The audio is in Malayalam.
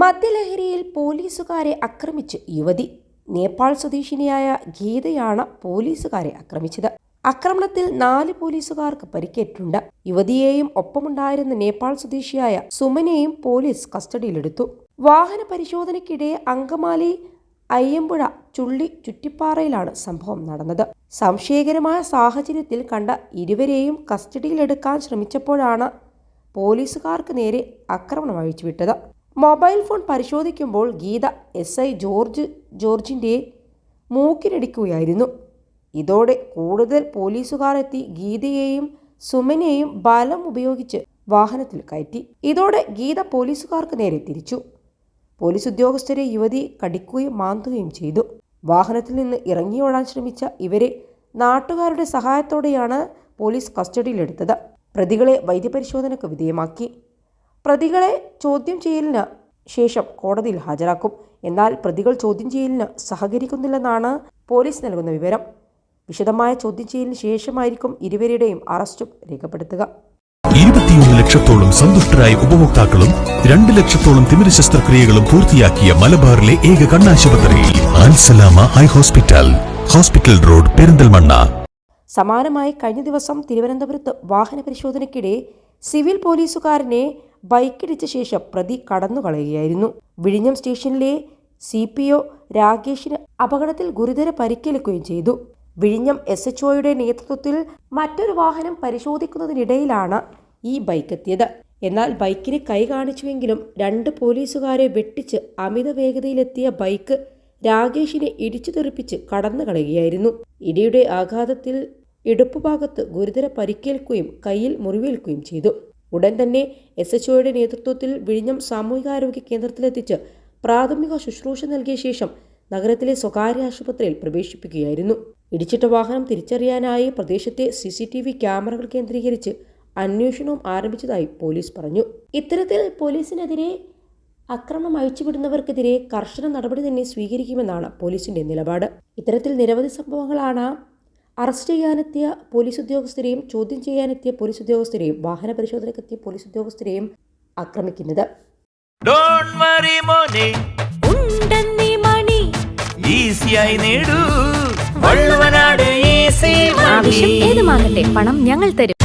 മദ്യലഹരിയിൽ പോലീസുകാരെ ആക്രമിച്ച് യുവതി. നേപ്പാൾ സ്വദേശിനിയായ ഗീതയാണ് പോലീസുകാരെ ആക്രമിച്ചത്. ആക്രമണത്തിൽ നാല് പോലീസുകാർക്ക് പരിക്കേറ്റിട്ടുണ്ട്. യുവതിയെയും ഒപ്പമുണ്ടായിരുന്ന നേപ്പാൾ സ്വദേശിയായ സുമനെയും പോലീസ് കസ്റ്റഡിയിലെടുത്തു. വാഹന പരിശോധനയ്ക്കിടെ അങ്കമാലി അയ്യമ്പുഴ ചുള്ളി ചുറ്റിപ്പാറയിലാണ് സംഭവം നടന്നത്. സംശയകരമായ സാഹചര്യത്തിൽ കണ്ട ഇരുവരെയും കസ്റ്റഡിയിലെടുക്കാൻ ശ്രമിച്ചപ്പോഴാണ് പോലീസുകാർക്ക് നേരെ ആക്രമണം അഴിച്ചുവിട്ടത്. മൊബൈൽ ഫോൺ പരിശോധിക്കുമ്പോൾ ഗീത എസ് ഐ ജോർജ് ജോർജിന്റെ മൂക്കിനടിക്കുകയായിരുന്നു. ഇതോടെ കൂടുതൽ പോലീസുകാർ എത്തി ഗീതയെയും സുമനെയും ബലം ഉപയോഗിച്ച് വാഹനത്തിൽ കയറ്റി. ഇതോടെ ഗീത പോലീസുകാർക്ക് നേരെ തിരിച്ചു. പോലീസ് ഉദ്യോഗസ്ഥരെ യുവതി കടിക്കുകയും മാന്തുകയും ചെയ്തു. വാഹനത്തിൽ നിന്ന് ഇറങ്ങിയോടാൻ ശ്രമിച്ച ഇവരെ നാട്ടുകാരുടെ സഹായത്തോടെയാണ് പോലീസ് കസ്റ്റഡിയിലെടുത്തത്. പ്രതികളെ വൈദ്യപരിശോധനയ്ക്ക് വിധേയമാക്കി. പ്രതികളെ ചോദ്യം ചെയ്യലിന് ശേഷം കോടതിയിൽ ഹാജരാക്കും. എന്നാൽ പ്രതികൾ ചോദ്യം ചെയ്യലിന് സഹകരിക്കുന്നില്ലെന്നാണ് പോലീസ് നൽകുന്ന വിവരം. വിശദമായ ചോദ്യം ചെയ്യലിന് ശേഷമായിരിക്കും ഇരുവരുടെയും അറസ്റ്റും രേഖപ്പെടുത്തുക. ഇരുപത്തിയൊന്ന് ലക്ഷത്തോളം സന്തുഷ്ടരായ ഉപഭോക്താക്കളും രണ്ട് ലക്ഷത്തോളം തിമിര ശസ്ത്രക്രിയകളും പൂർത്തിയാക്കിയ മലബാറിലെ ഏക കണ്ണാശുപത്രി Ansalama eye hospital hospital road Perinthalmanna. സമാനമായി കഴിഞ്ഞ ദിവസം തിരുവനന്തപുരത്ത് വാഹന പരിശോധനയ്ക്കിടെ സിവിൽ പോലീസുകാരനെ ബൈക്കിടിച്ച ശേഷം പ്രതി കടന്നുകളയുകയായിരുന്നു. വിഴിഞ്ഞം സ്റ്റേഷനിലെ സി പി ഒ രാകേഷിന് അപകടത്തിൽ ഗുരുതര പരിക്കേൽക്കുകയും ചെയ്തു. വിഴിഞ്ഞം എസ് എച്ച് ഒയുടെ നേതൃത്വത്തിൽ മറ്റൊരു വാഹനം പരിശോധിക്കുന്നതിനിടയിലാണ് ഈ ബൈക്ക് എത്തിയത് എന്നാൽ ബൈക്കിന് കൈ കാണിച്ചുവെങ്കിലും രണ്ട് പോലീസുകാരെ വെട്ടിച്ച് അമിത വേഗതയിലെത്തിയ ബൈക്ക് രാകേഷിനെ ഇടിച്ചു തെറിപ്പിച്ച് കടന്നു കളയുകയായിരുന്നു ഇടിയുടെ ആഘാതത്തിൽ ഇടുപ്പ് ഭാഗത്ത് ഗുരുതര പരിക്കേൽക്കുകയും കയ്യിൽ മുറിവേൽക്കുകയും ചെയ്തു. ഉടൻ തന്നെ എസ് എച്ച് ഒയുടെ നേതൃത്വത്തിൽ വിഴിഞ്ഞം സാമൂഹികാരോഗ്യ കേന്ദ്രത്തിലെത്തിച്ച് പ്രാഥമിക ശുശ്രൂഷ നൽകിയ ശേഷം നഗരത്തിലെ സ്വകാര്യ ആശുപത്രിയിൽ പ്രവേശിപ്പിക്കുകയായിരുന്നു. ഇടിച്ചിട്ട വാഹനം തിരിച്ചറിയാനായി പ്രദേശത്തെ സി സി ടി വി ക്യാമറകൾ കേന്ദ്രീകരിച്ച് അന്വേഷണവും ആരംഭിച്ചതായി പോലീസ് പറഞ്ഞു. ഇത്തരത്തിൽ പോലീസിനെതിരെ അക്രമം അഴിച്ചുവിടുന്നവർക്കെതിരെ കർശന നടപടി തന്നെ സ്വീകരിക്കുമെന്നാണ് പോലീസിന്റെ നിലപാട്. ഇത്തരത്തിൽ നിരവധി സംഭവങ്ങളാണ് അറസ്റ്റ് ചെയ്യാനെത്തിയ പോലീസ് ഉദ്യോഗസ്ഥരെയും ചോദ്യം ചെയ്യാനെത്തിയ പോലീസ് ഉദ്യോഗസ്ഥരെയും വാഹന പരിശോധനയ്ക്കെത്തിയ പോലീസ് ഉദ്യോഗസ്ഥരെയും ആക്രമിക്കുന്നത്. ആവശ്യം ഏതുമാകട്ടെ പണം ഞങ്ങൾ തരും.